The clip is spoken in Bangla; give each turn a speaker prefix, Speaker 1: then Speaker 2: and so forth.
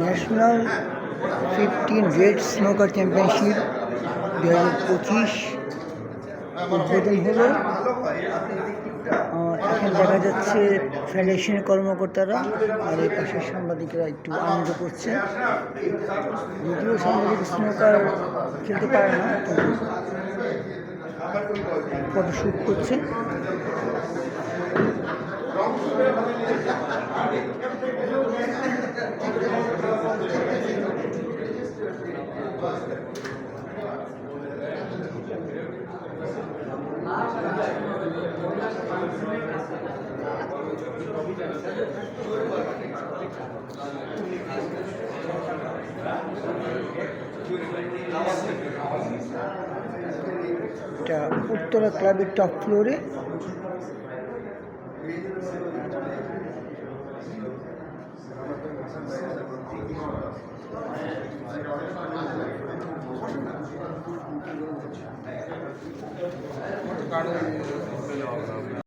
Speaker 1: National fifteen red snooker championship দু হাজার পঁচিশ উদ্বোধন হলো। এখানে দেখা যাচ্ছে ফেডারেশনের কর্মকর্তারা আর এই পাশের সাংবাদিকরা একটু আনন্দ করছে। যদিও সাংবাদিক স্নোকার খেলতে পারে না ফটোশ্যুট করছে। এটা উত্তরা ক্লাবের টপ ফ্লোরে। ಕಾಡು